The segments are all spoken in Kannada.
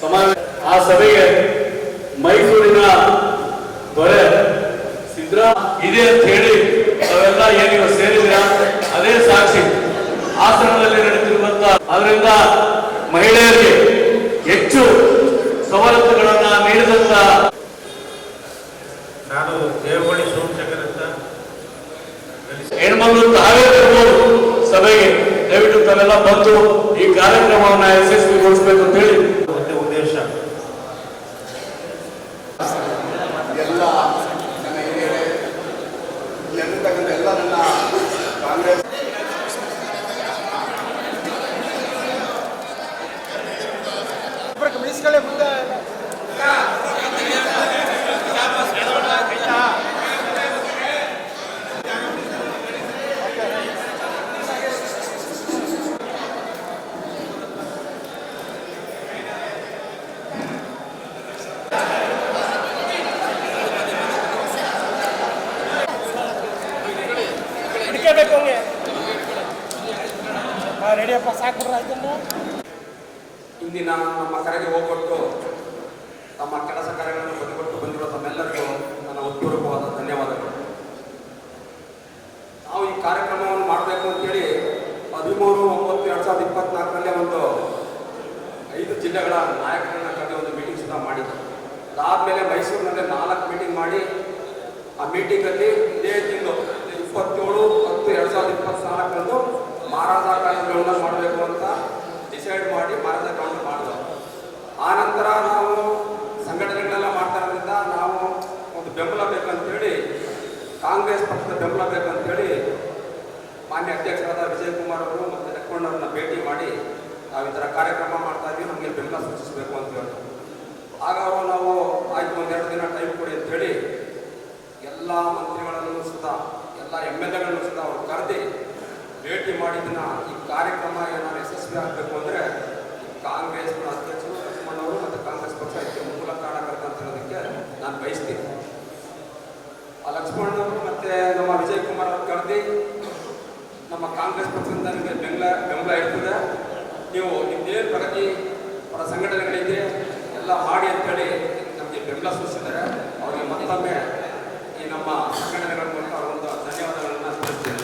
ಸಮಾವೇಶ ಆ ಸಭೆಗೆ ಮೈಸೂರಿನ ದೊರೆ ಸಿದ್ದರಾಮ ಇದೆ ಅಂತ ಹೇಳಿ ಅವೆಲ್ಲ ಏನಿವ ಸೇರಿದ್ರ ಅದೇ ಸಾಕ್ಷಿ. ಹಾಸನದಲ್ಲಿ ನಡೆದಿರುವಂತ ಅದರಿಂದ ಮಹಿಳೆಯರಿಗೆ ಹೆಚ್ಚು ಸವಲತ್ತುಗಳನ್ನ ನೀಡಿದಂತ ನಾನು ದೇವಗಳಿ ಸೋಮಶೇಖರ್ ಅಂತ ಹೆಣ್ಮಕ್ಳು ತಾವೇ ಬರ್ಬೋದು ಸಭೆಗೆ. ದಯವಿಟ್ಟು ತಾವೆಲ್ಲ ಬಂದು ಈ ಕಾರ್ಯಕ್ರಮವನ್ನ ಯಶಸ್ವಿಗೊಳಿಸಬೇಕು ಅಂತ ಹೇಳಿ ಹಿಡ್ಕೋಬೇಕು ಹಂಗೆ ರೆಡಿಯಪ್ಪ ಸಾಕ್ಬಿಡ್ರ ಆಯ್ತಮ್ಮ ಇಂದಿನ ನಮ್ಮ ಕರೆಗೆ ಹೋಗ್ಬಿಟ್ಟು ತಮ್ಮ ಕೆಲಸ ಕಾರ್ಯಗಳನ್ನು ಬದಿಗೊಟ್ಟು ಬಂದಿರುವ ತಮ್ಮೆಲ್ಲರಿಗೂ ನನ್ನ ಉತ್ಪೂರ್ವಕವಾದ ಧನ್ಯವಾದಗಳು. ನಾವು ಈ ಕಾರ್ಯಕ್ರಮವನ್ನು ಮಾಡಬೇಕು ಅಂತೇಳಿ ಹದಿಮೂರು, ಒಂಬತ್ತು, ಎರಡು ಸಾವಿರದ ಇಪ್ಪತ್ನಾಲ್ಕರಲ್ಲೇ ಒಂದು ಐದು ಜಿಲ್ಲೆಗಳ ನಾಯಕರನ್ನ ಕರೆದು ಒಂದು ಮೀಟಿಂಗ್ ಸಹ ಮಾಡಿದ್ದರು ಅದಾದಮೇಲೆ ಮೈಸೂರಿನಲ್ಲಿ ನಾಲ್ಕು ಮೀಟಿಂಗ್ ಮಾಡಿ, ಆ ಮೀಟಿಂಗಲ್ಲಿ ಇದೇ ತಿಂಗಳು ಇಪ್ಪತ್ತೇಳು, ಹತ್ತು, ಎರಡು ಸಾವಿರದ ಇಪ್ಪತ್ನಾಲ್ಕರಂದು ಮಹಾರಾಜ ಕಾರ್ಯಕ್ರಮವನ್ನು ಮಾಡಬೇಕು ಅಂತ ಡಿಸೈಡ್ ಮಾಡಿ ಮಾಡಿದ್ರು ಆ ನಂತರ ನಾವು ಸಂಘಟನೆಗಳೆಲ್ಲ ಮಾಡ್ತಾ ಇರೋದ್ರಿಂದ ನಾವು ಒಂದು ಬೆಂಬಲ ಬೇಕಂತೇಳಿ ಕಾಂಗ್ರೆಸ್ ಪಕ್ಷದ ಬೆಂಬಲ ಬೇಕಂತೇಳಿ ಮಾನ್ಯ ಅಧ್ಯಕ್ಷರಾದ ವಿಜಯ್ ಕುಮಾರ್ ಅವರು ಮತ್ತು ಲಕ್ಷ್ಮಣ್ಣವ್ರನ್ನ ಭೇಟಿ ಮಾಡಿ ನಾವು ಈ ಥರ ಕಾರ್ಯಕ್ರಮ ಮಾಡ್ತಾ ಇದ್ವಿ. ನಮಗೆ ಬೆಂಬಲ ಸೂಚಿಸಬೇಕು ಅಂತ ಹೇಳಿದ್ರು ಆಗ ಅವರು ನಾವು ಆಯ್ತು ಒಂದೆರಡು ದಿನ ಟೈಮ್ ಕೊಡಿ ಅಂತ ಹೇಳಿ ಎಲ್ಲ ಮಂತ್ರಿಗಳನ್ನು ಸುತ್ತ ಎಲ್ಲ ಎಂ ಎಲ್ ಎಗಳನ್ನು ಸುತ್ತ ಅವರು ಕರೆದಿ ಭೇಟಿ ಮಾಡಿದ್ದನ್ನ ಈ ಕಾರ್ಯಕ್ರಮ ಏನಾದ್ರು ಯಶಸ್ವಿ ಆಗಬೇಕು ಅಂದರೆ ಕಾಂಗ್ರೆಸ್ ಅಧ್ಯಕ್ಷರು ಲಕ್ಷ್ಮಣ್ಣವರು ಮತ್ತು ಕಾಂಗ್ರೆಸ್ ಪಕ್ಷ ಇದಕ್ಕೆ ಮೂಲ ಕಾರಣಕರ್ತ ಅಂತ ಹೇಳೋದಕ್ಕೆ ನಾನು ಬಯಸ್ತೀನಿ. ಆ ಲಕ್ಷ್ಮಣ್ಣವರು ಮತ್ತು ನಮ್ಮ ವಿಜಯ್ ಕುಮಾರ್ ಅವರು ಕರೆದಿ ನಮ್ಮ ಕಾಂಗ್ರೆಸ್ ಪಕ್ಷದಿಂದ ನಿಮಗೆ ಬೆಂಬಲ ಬೆಂಬಲ ಇರ್ತದೆ. ನೀವು ನಿಮ್ದೇನು ಪ್ರಗತಿ ಅವರ ಸಂಘಟನೆಗಳಿದೆ ಎಲ್ಲ ಮಾಡಿ ಅಂತೇಳಿ ನಮಗೆ ಬೆಂಬಲ ಸೂಚಿಸಿದ್ದಾರೆ. ಅವರಿಗೆ ಮತ್ತೊಮ್ಮೆ ಈ ನಮ್ಮ ಸಂಘಟನೆಗಳ ಮೂಲಕ ಒಂದು ಧನ್ಯವಾದಗಳನ್ನು ತಿಳಿಸ್ತೇನೆ.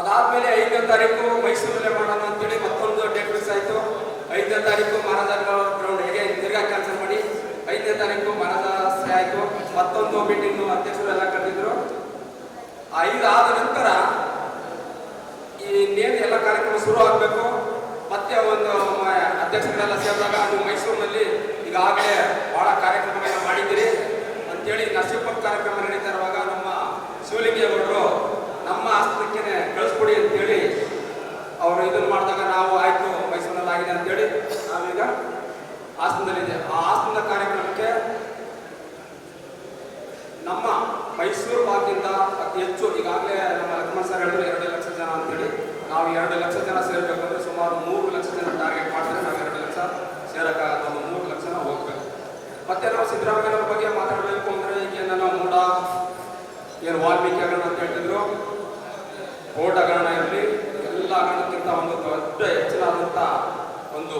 ಅದಾದ್ಮೇಲೆ ಐದನೇ ತಾರೀಕು ಮೈಸೂರಲ್ಲೇ ಮಾಡೋಣ ಅಂತೇಳಿ ಮತ್ತೊಂದು ಡೇಟ್ ಫಿಕ್ಸ್ ಆಯಿತು. ಐದನೇ ತಾರೀಕು ಮಹಾರಾಜ ಗ್ರೌಂಡ್ ಹೇಗೆ ತಿರ್ಗಾ ಕ್ಯಾನ್ಸಲ್ ಮಾಡಿ. ಐದನೇ ತಾರೀಕು ಮಹಾರಾಜ ಆಯಿತು ಮತ್ತೊಂದು ಮೀಟಿಂಗ್ ಅಧ್ಯಕ್ಷರೆಲ್ಲ ಕರೆದಿದ್ರು. ಐದಾದ ನಂತರ ಈ ನೇಮ್ ಎಲ್ಲ ಕಾರ್ಯಕ್ರಮ ಶುರು ಆಗಬೇಕು. ಮತ್ತೆ ಒಂದು ಅಧ್ಯಕ್ಷರೆಲ್ಲ ಸೇರಿದಾಗ ನೀವು ಮೈಸೂರಿನಲ್ಲಿ ಈಗಾಗಲೇ ಬಹಳ ಕಾರ್ಯಕ್ರಮಗಳನ್ನ ಮಾಡಿದ್ದೀರಿ. ಅಂತೇಳಿ ನರಸಿಂಹ ಕಾರ್ಯಕ್ರಮ ನಡೀತಾ ಇರುವಾಗ ನಮ್ಮ ಶಿವಲಿಂಗೇಗೌಡರು ನಮ್ಮ ಆಸ್ಪತ್ರೆಗೆ ಕಳಿಸ್ಕೊಡಿ ಅಂತೇಳಿ ಅವರು ಇದನ್ನು ಮಾಡಿದಾಗ ನಾವು ಆಯಿತು ಮೈಸೂರಿನಲ್ಲಿ ಆಗಿದೆ ಅಂತೇಳಿ ನಾವೀಗ ಹಾಸನದಲ್ಲಿದೆ ಆ ಹಾಸನದ ಕಾರ್ಯಕ್ರಮಕ್ಕೆ ನಮ್ಮ ಮೈಸೂರು ಭಾಗದಿಂದ ಅತಿ ಹೆಚ್ಚು ಈಗಾಗಲೇ ನಮ್ಮ ಲಕ್ಷ್ಮಣ್ ಸರ್ ಹೇಳಿದ್ರು ಎರಡು ಲಕ್ಷ ಜನ ಅಂತೇಳಿ. ನಾವು ಎರಡು ಲಕ್ಷ ಜನ ಸೇರ್ಬೇಕಂದ್ರೆ ಸುಮಾರು ಮೂರು ಲಕ್ಷ ಜನ ಟಾರ್ಗೆಟ್ ಮಾಡಿದ್ರೆ ನಾವು ಎರಡು ಲಕ್ಷ ಸೇರಕ ಒಂದು ಮೂರು ಲಕ್ಷ ನಾವು ಹೋಗ್ಬೇಕು. ಮತ್ತೆ ನಾವು ಸಿದ್ದರಾಮಯ್ಯನವ್ರ ಬಗ್ಗೆ ಮಾತಾಡಬೇಕು ಅಂದರೆ ಈಗ ನಾವು ಮೂಡ, ಏನು ವಾಲ್ಮೀಕಿ ಹಗರಣ ಅಂತ ಹೇಳ್ತಿದ್ರು. ಕೋಟ ಹಗರಣ ಇರಲಿ, ಎಲ್ಲ ಹಗರಣಕ್ಕಿಂತ ಒಂದು ದೊಡ್ಡ ಹೆಚ್ಚಿನಾದಂಥ ಒಂದು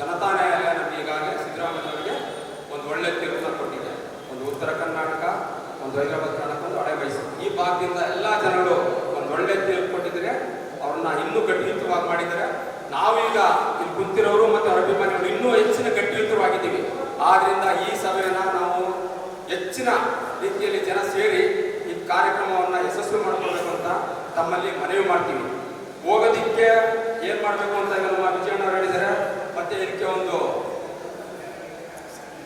ಜನತಾ ನ್ಯಾಯಾಲಯ ನಮಗೆ ಈಗಾಗಲೇ ಸಿದ್ದರಾಮಯ್ಯವರಿಗೆ ಒಂದು ಒಳ್ಳೆ ತೀರ್ಪನ್ನು ಕೊಟ್ಟಿದೆ. ಒಂದು ಉತ್ತರ ಕರ್ನಾಟಕ, ಒಂದು ಹೈದರಾಬಾದ್ ಕರ್ನಾಟಕ, ಒಂದು ಹಳೆ ಮೈಸೂರು ಈ ಭಾಗದಿಂದ ಎಲ್ಲ ಜನಗಳು ಒಂದು ಒಳ್ಳೆ ತೀರ್ಪು ಕೊಟ್ಟಿದ್ದಾರೆ. ಅವ್ರನ್ನ ಇನ್ನೂ ಗಟ್ಟಿಯುತವಾಗಿ ಮಾಡಿದರೆ ನಾವೀಗ ಇಲ್ಲಿ ಕುಂತಿರೋರು ಮತ್ತು ಅವರ ಅಭಿಮಾನಿಗಳು ಇನ್ನೂ ಹೆಚ್ಚಿನ ಗಟ್ಟಿಯುತವಾಗಿದ್ದೀವಿ. ಆದ್ದರಿಂದ ಈ ಸಭೆಯನ್ನು ನಾವು ಹೆಚ್ಚಿನ ರೀತಿಯಲ್ಲಿ ಜನ ಸೇರಿ ಈ ಕಾರ್ಯಕ್ರಮವನ್ನು ಯಶಸ್ವಿ ಮಾಡಿಕೊಳ್ಬೇಕು ಅಂತ ತಮ್ಮಲ್ಲಿ ಮನವಿ ಮಾಡ್ತೀವಿ. ಹೋಗೋದಿಕ್ಕೆ ಏನು ಮಾಡಬೇಕು ಅಂತ ನಮ್ಮ ವಿಜಯಣ್ಣ ಹೇಳಿದರೆ ಮತ್ತೆ ಇದಕ್ಕೆ ಒಂದು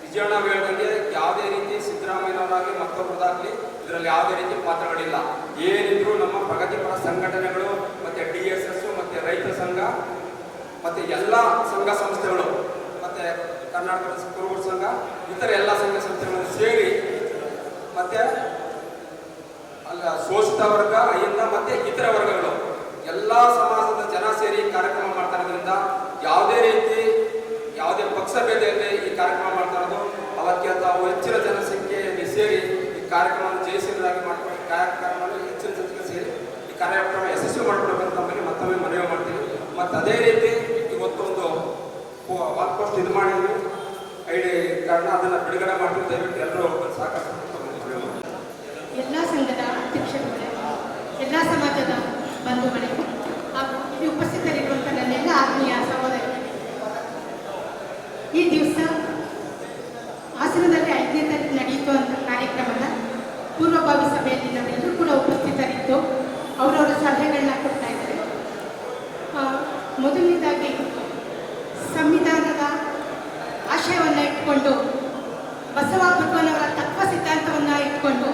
ವಿಜಯಣ್ಣ ಹೇಳಿದಂಗೆ ಯಾವುದೇ ರೀತಿ ಸಿದ್ದರಾಮಯ್ಯನವರಾಗಲಿ ಮತ್ತೊಬ್ಬರದಾಗಲಿ ಇದರಲ್ಲಿ ಯಾವುದೇ ರೀತಿ ಪಾತ್ರಗಳಿಲ್ಲ. ಏನಿದ್ರು ನಮ್ಮ ಪ್ರಗತಿಪರ ಸಂಘಟನೆಗಳು ಮತ್ತೆ ಡಿ ಎಸ್ ಎಸ್, ಮತ್ತೆ ರೈತ ಸಂಘ, ಮತ್ತೆ ಎಲ್ಲ ಸಂಘ ಸಂಸ್ಥೆಗಳು, ಮತ್ತೆ ಕರ್ನಾಟಕ ಕುರುಬರ ಸಂಘ, ಇತರ ಎಲ್ಲ ಸಂಘ ಸಂಸ್ಥೆಗಳನ್ನು ಸೇರಿ ಮತ್ತೆ ಅಲ್ಲ ಶೋಷಿತ ವರ್ಗ ಅಯ್ಯಂದ ಮತ್ತೆ ಇತರ ವರ್ಗಗಳು, ಎಲ್ಲ ಸಮಾಜದ ಜನ ಸೇರಿ ಕಾರ್ಯಕ್ರಮ ಮಾಡ್ತಾ ಇರೋದ್ರಿಂದ ಯಾವುದೇ ರೀತಿ ಪಕ್ಷ ಈ ಕಾರ್ಯಕ್ರಮ ಮಾಡ್ತಾ ಇರೋದು. ಅದಕ್ಕೆ ತಾವು ಹೆಚ್ಚಿನ ಜನಸಂಖ್ಯೆಯಲ್ಲಿ ಸೇರಿ ಈ ಕಾರ್ಯಕ್ರಮವನ್ನು ಜಯಶೀಲರಾಗಿ ಮಾಡ್ಕೊಂಡು ಕಾರ್ಯಕ್ರಮವನ್ನು ಹೆಚ್ಚಿನ ಜನರಿಗೆ ಕಾರ್ಯಕ್ರಮ ಯಶಸ್ವಿ ಮಾಡಬೇಕಂತ ತಮ್ಮಲ್ಲಿ ಮತ್ತೊಮ್ಮೆ ಮನವಿ ಮಾಡ್ತೀವಿ. ಮತ್ತು ಅದೇ ರೀತಿ ಇವತ್ತೊಂದು ವಾಕ್ ಪೋಸ್ಟ್ ಇದು ಮಾಡಿದ್ವಿ. ಐಡಿ ಕಾರ್ಡ್ನ ಅದನ್ನು ಬಿಡುಗಡೆ ಮಾಡ್ತೀವಿ. ದಯವಿಟ್ಟು ಎಲ್ಲರೂ ಸಾಕಷ್ಟು ಮನವಿ ಮಾಡ್ತೀವಿ ಎಲ್ಲ ಸಂಘದ ಅಧ್ಯಕ್ಷರುಗಳೇ ಎಲ್ಲ ಸಮಾಜದ ಬಂಧುಗಳೇ ಹಾಗೂ ಇಲ್ಲಿ ಉಪಸ್ಥಿತರಿರುವಂಥ ನನ್ನೆಲ್ಲ ಆತ್ಮೀಯ ಸಹೋದರರೇ ಈ ದಿವಸ ಹಾಸನದಲ್ಲಿ ಐದನೇ ತಾರೀಕು ನಡೆಯಿತು ಅಂತ ಕಾರ್ಯಕ್ರಮದ ಪೂರ್ವಭಾವಿ ಸಭೆಯಲ್ಲಿ ನಾವೆಲ್ಲರೂ ಕೂಡ ಉಪಸ್ಥಿತರಿದ್ದು ಅವರವರ ಸಲಹೆಗಳನ್ನ ಕೊಡ್ತಾ ಇದ್ದಾರೆ ಆ, ಮೊದಲನೇದಾಗಿ ಸಂವಿಧಾನದ ಆಶಯವನ್ನು ಇಟ್ಕೊಂಡು ಬಸವ ಭಗವಾನವರ ತತ್ವ ಸಿದ್ಧಾಂತವನ್ನು ಇಟ್ಕೊಂಡು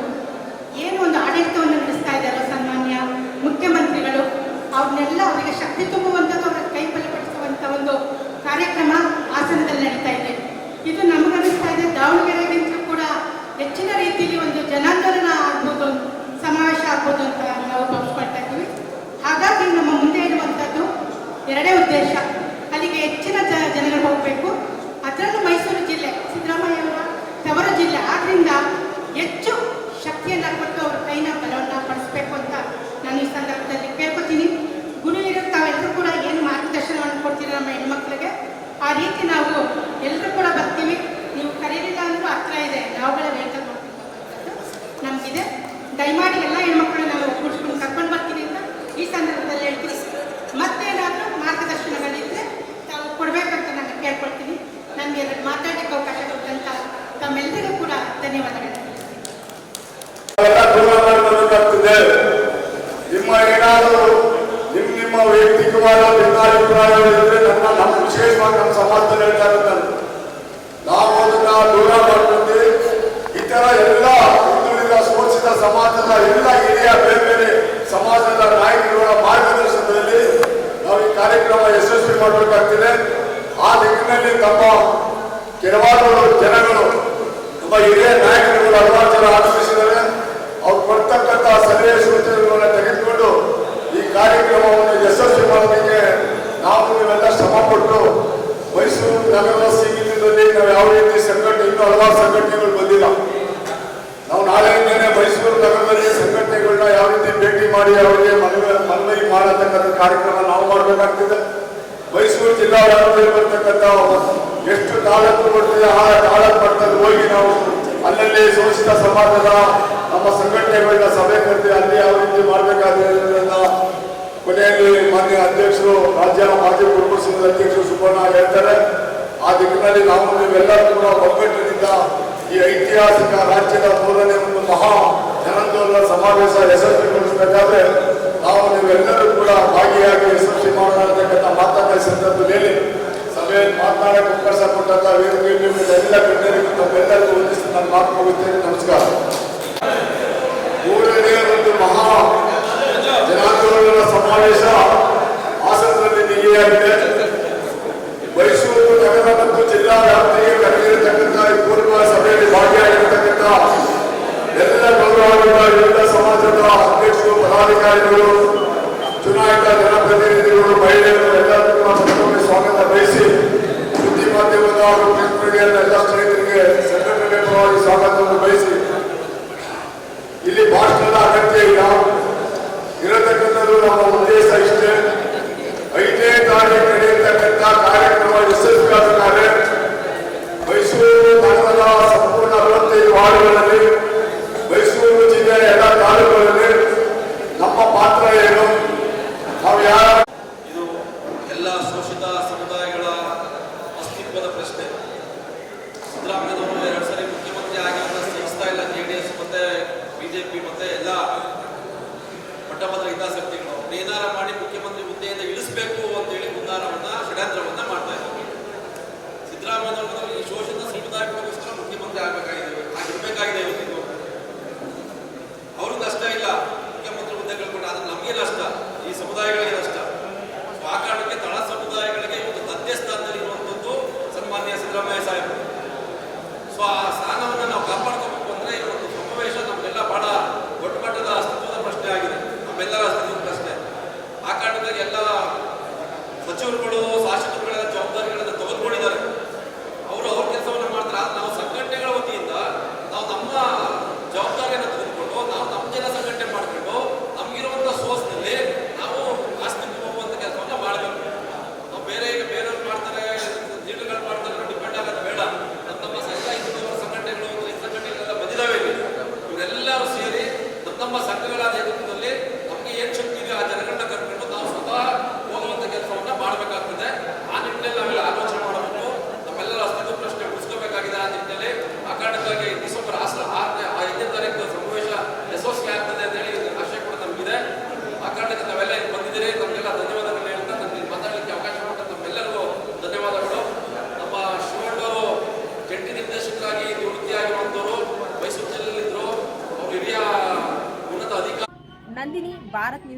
ಏನು ಒಂದು ಆಡಳಿತವನ್ನು ನಡೆಸ್ತಾ ಇದ್ದಾರೋ ಸನ್ಮಾನ್ಯ ಮುಖ್ಯಮಂತ್ರಿಗಳು ಅವ್ರನ್ನೆಲ್ಲ ಅವರಿಗೆ ಶಕ್ತಿ ತುಂಬುವಂಥದ್ದು, ಅವರ ಕೈ ಬಲಪಡಿಸುವಂಥ ಒಂದು ಕಾರ್ಯಕ್ರಮ ಹಾಸನದಲ್ಲಿ ನಡೀತಾ ಇದೆ. ಇದು ನಮಗನ್ನಿಸ್ತಾ ಇದೆ. ದಾವಣಗೆರೆಗಿಂತ ಕೂಡ ಹೆಚ್ಚಿನ ರೀತಿಯಲ್ಲಿ ಒಂದು ಜನಾಂದೋಲನ ಆಗ್ಬೋದು, ಸಮಾವೇಶ ಆಗ್ಬೋದು ಅಂತ ನಾವು ಭಾವಿಸ್ಕೊಳ್ತಾ ಇದ್ದೀವಿ. ಹಾಗಾಗಿ ನಮ್ಮ ಮುಂದೆ ಇರುವಂಥದ್ದು ಎರಡೇ ಉದ್ದೇಶ. ಅಲ್ಲಿಗೆ ಹೆಚ್ಚಿನ ಜನರು ಹೋಗಬೇಕು. ಅದರಲ್ಲೂ ಮೈಸೂರು ಜಿಲ್ಲೆ ಸಿದ್ದರಾಮಯ್ಯವರ ತವರು ಜಿಲ್ಲೆ. ಆದ್ರಿಂದ ಹೆಚ್ಚು ಶಕ್ತಿಯನ್ನು ಕೊಟ್ಟು ಅವ್ರ ಕೈನ ಬಲವನ್ನು ಪಡಿಸ್ಬೇಕು ಅಂತ ನಾನು ಈ ಸಂದರ್ಭದಲ್ಲಿ ಕೇಳ್ಕೊತೀನಿ ಗುರು ಹಿರಿಯರು ತಾವೆಲ್ಲರೂ ಕೂಡ ಏನು ಮಾರ್ಗದರ್ಶನವನ್ನು ಕೊಡ್ತೀರ ನಮ್ಮ ಹೆಣ್ಮಕ್ಳಿಗೆ ಆ ರೀತಿ ನಾವು ಎಲ್ಲರೂ ಕೂಡ ಬರ್ತೀವಿ ನೀವು ಕರೀಲಿಲ್ಲ ಅಂದ್ರೂ ಹತ್ರ ಇದೆ ನಾವುಗಳ ವೆಹಿಕಲ್ ನಮಗಿದೆ ದಯಮಾಡಿ ಎಲ್ಲ ಹೆಣ್ಮಕ್ಳು ನಾವು ಒಗ್ಗೂಡಿಸ್ಕೊಂಡು ಕರ್ಕೊಂಡು ಬರ್ತೀನಿ ಅಂತ ಈ ಸಂದರ್ಭದಲ್ಲಿ ಹೇಳ್ತೀನಿ ಮತ್ತೇನಾದರೂ ಮಾರ್ಗದರ್ಶನಗಳಿದ್ದರೆ ತಾವು ಕೊಡಬೇಕಂತ ನಾನು ಕೇಳ್ಕೊಳ್ತೀನಿ ನನಗೆ ಎರಡು ಮಾತಾಡೋಕ್ಕೆ ಅವಕಾಶ ಕೊಟ್ಟಂತ ತಮ್ಮೆಲ್ಲರಿಗೂ ಕೂಡ ಧನ್ಯವಾದಗಳು ಎಲ್ಲ ದೂರ ಮಾಡಬೇಕಾಗ್ತದೆ ನಿಮ್ಮ ಏನಾದರೂ ನಿಮ್ಮ ನಿಮ್ಮ ವೈಯಕ್ತಿಕವಾದ ಭಿನ್ನಾಭಿಪ್ರಾಯಗಳಿದ್ರೆ ನಮ್ಮ ನಮ್ಮ ವಿಶೇಷವಾಗಿ ನಮ್ಮ ಸಮಾಜದಲ್ಲಿ ಹೇಳ್ತಾ ಇರ್ತಾರೆ ನಾವು ಅದನ್ನ ದೂರ ಮಾಡ್ಕೊಂಡು ಇತರ ಎಲ್ಲ ಹಿಂದುಳಿದ ಶೋಷಿತ ಸಮಾಜದ ಎಲ್ಲ ಹಿರಿಯ ಬೇರೆ ಬೇರೆ ಸಮಾಜದ ನಾಯಕರುಗಳ ಮಾರ್ಗದರ್ಶನದಲ್ಲಿ ನಾವು ಈ ಕಾರ್ಯಕ್ರಮ ಯಶಸ್ವಿ ಮಾಡಬೇಕಾಗ್ತದೆ. ಆ ನಿಟ್ಟಿನಲ್ಲಿ ತಮ್ಮ ಕೆಲವಾರು ಜನಗಳು, ನಮ್ಮ ಹಿರಿಯ ನಾಯಕರುಗಳು ಹಲವಾರು ಜನ ಆಗಮಿಸಿದ್ದಾರೆ ಅವ್ರು ಕೊಡ್ತಕ್ಕಂಥ ಸಲಹೆ ಸೂಚನೆಗಳನ್ನ ತೆಗೆದುಕೊಂಡು ಈ ಕಾರ್ಯಕ್ರಮವನ್ನು ಯಶಸ್ವಿ ಮಾಡೋದಕ್ಕೆ ನಾವು ನೀವೆಲ್ಲ ಶ್ರಮ ಪಟ್ಟು ಮೈಸೂರು ನಗರದ ಸೀಮಿತದಲ್ಲಿ ನಾವು ಯಾವ ರೀತಿ ಸಂಘಟನೆ, ಇನ್ನೂ ಹಲವಾರು ಸಂಘಟನೆಗಳು ಬಂದಿಲ್ಲ. ನಾವು ನಾಳೆಯಿಂದನೇ ಮೈಸೂರು ನಗರದಲ್ಲಿ ಸಂಘಟನೆಗಳನ್ನ ಯಾವ ರೀತಿ ಭೇಟಿ ಮಾಡಿ ಅವರಿಗೆ ಮನವಿ ಮನವಿ ಮಾಡತಕ್ಕಂಥ ಕಾರ್ಯಕ್ರಮ ನಾವು ಮಾಡಬೇಕಾಗ್ತದೆ. ಮೈಸೂರು ಜಿಲ್ಲಾ ವ್ಯಾಪ್ತಿಯಲ್ಲಿ ಬರ್ತಕ್ಕಂಥ ಎಷ್ಟು ತಾಲೂಕು ಬರ್ತದೆ ಆ ತಾಲೂಕು ಮಟ್ಟದಲ್ಲಿ ಹೋಗಿ ನಾವು ಅಲ್ಲಲ್ಲಿ ಶೋಷಿತ ಸಮಾಜದ ನಮ್ಮ ಸಂಘಟನೆಗಳನ್ನ ಸಭೆ ಕರೆದು ಅಲ್ಲಿ ಯಾವ ರೀತಿ ಮಾಡಬೇಕಾದ್ರಿಂದ ಕೊನೆಯಲ್ಲಿ ಮಾನ್ಯ ಅಧ್ಯಕ್ಷರು, ರಾಜ್ಯ ಮಾಜಿ ಕುಟುಂಬ ಸಂಘದ ಅಧ್ಯಕ್ಷರು ಸುಬ್ಬಣ್ಣ ಹೇಳ್ತಾರೆ. ಆ ದಿಕ್ಕಿನಲ್ಲಿ ನಾವು ನೀವೆಲ್ಲರೂ ಕೂಡ ಒಗ್ಗಟ್ಟಿನಿಂದ ಈ ಐತಿಹಾಸಿಕ ರಾಜ್ಯದ ಮೂರನೇ ಒಂದು ಮಹಾ ಜನಾಂದೋಲನ ಸಮಾವೇಶ ಯಶಸ್ವಿಗೊಳಿಸಬೇಕಾದ್ರೆ ನಾವು ನೀವೆಲ್ಲರೂ ಕೂಡ ಭಾಗಿಯಾಗಿ ಯಶಸ್ವಿ ಮಾಡತಕ್ಕಂಥ ಮಾತನ್ನ ಈ ಸಂದರ್ಭದಲ್ಲಿ ಸಭೆಯಲ್ಲಿ ಮಾತನಾಡಕ್ಕೆ ಅವಕಾಶ ಕೊಟ್ಟಂತ ವೇದಿಕೆಯಲ್ಲಿ ಎಲ್ಲ ಗಣ್ಯರಿಗೂ ತಮ್ಮೆಲ್ಲರಿಗೂ ವಂದಿಸಿ ನಾನು ಮಾತು ಹೋಗುತ್ತೇನೆ ನಮಸ್ಕಾರ. ಮೂರನೇ ಒಂದು ಮಹಾ ಜನಾಂದೋಲನ ಸಮಾವೇಶ ಹಾಸನದಲ್ಲಿ ನಿಗದಿಯಾಗಿದೆ ವಿವಿಧ ಸಮಾಜದ ಅಧ್ಯಕ್ಷರು, ಪದಾಧಿಕಾರಿಗಳು, ಚುನಾಯಿತ ಜನಪ್ರತಿನಿಧಿಗಳು, ಮಹಿಳೆಯರು, ಎಲ್ಲರಿಗೂ ಮತ್ತೊಮ್ಮೆ ಸ್ವಾಗತ ಬಯಸಿ ಸುದ್ದಿ ಮಾಧ್ಯಮದ ಹಾಗೂ ಎಲ್ಲ ಸ್ನೇಹಿತರಿಗೆ ಸಂಘಟನೆ ಸ್ವಾಗತವನ್ನು ಬಯಸಿ, ಇಲ್ಲಿ ಭಾಷಣದ ಅಗತ್ಯ ಇಲ್ಲ. ಇರತಕ್ಕಂಥದ್ದು ನಮ್ಮ ಉದ್ದೇಶ ಪಾತ್ರ ಏನು ಇದು ಎಲ್ಲ ಶೋಷಿತ ಸಮುದಾಯಗಳ ಅಸ್ತಿತ್ವದ ಪ್ರಶ್ನೆ. ಸಿದ್ದರಾಮಯ್ಯನವರು ಎರಡು ಸರಿ ಮುಖ್ಯಮಂತ್ರಿ ಆಗಿರೋದನ್ನ ಇಲ್ಲ. ಜೆ ಡಿ ಎಸ್ ಮತ್ತೆ ಬಿಜೆಪಿ ಮತ್ತೆ ಎಲ್ಲ ಪಟ್ಟಭದ್ರ ಹಿತಾಸಕ್ತಿಗಳು ನೇನಾರ ಮಾಡಿ ಮುಖ್ಯಮಂತ್ರಿ ಹುದ್ದೆಯಿಂದ ಇಳಿಸಬೇಕು ಅಂತೇಳಿ ಉದ್ದಾರವನ್ನ ಷಡ್ಯಂತ್ರವನ್ನ ಮಾಡ್ತಾ ಇದ್ದಾರೆ. ಸಿದ್ದರಾಮಯ್ಯನವರು ಈ ಶೋಷಿತ ಸಮುದಾಯಕ್ಕೋಸ್ಕರ ಮುಖ್ಯಮಂತ್ರಿ ಆಗಬೇಕಾಗಿದೆ ಆಗಿರ್ಬೇಕಾಗಿದೆ ಇವತ್ತಿಗೂ ಅವ್ರಿಗೆ ನಷ್ಟ ಇಲ್ಲ ಮುಖ್ಯಮಂತ್ರಿ ಹುದ್ದೆಗಳು ಕೂಡ ನಷ್ಟ ಈ ಸಮುದಾಯಗಳಿಗೆ ನಷ್ಟ ವಾಕಾಡಕ್ಕೆ ತಳ ಸಮುದಾಯಗಳಿಗೆ ಒಂದು ತಂದೆ ಸ್ಥಾನದಲ್ಲಿ ಇರುವಂಥದ್ದು ಸನ್ಮಾನ್ಯ ಸಿದ್ದರಾಮಯ್ಯ ಸಾಹೇಬರು. ಸೊ, ಆ ಸ್ಥಾನವನ್ನು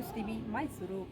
न्यूज टी व्ही माय सुरू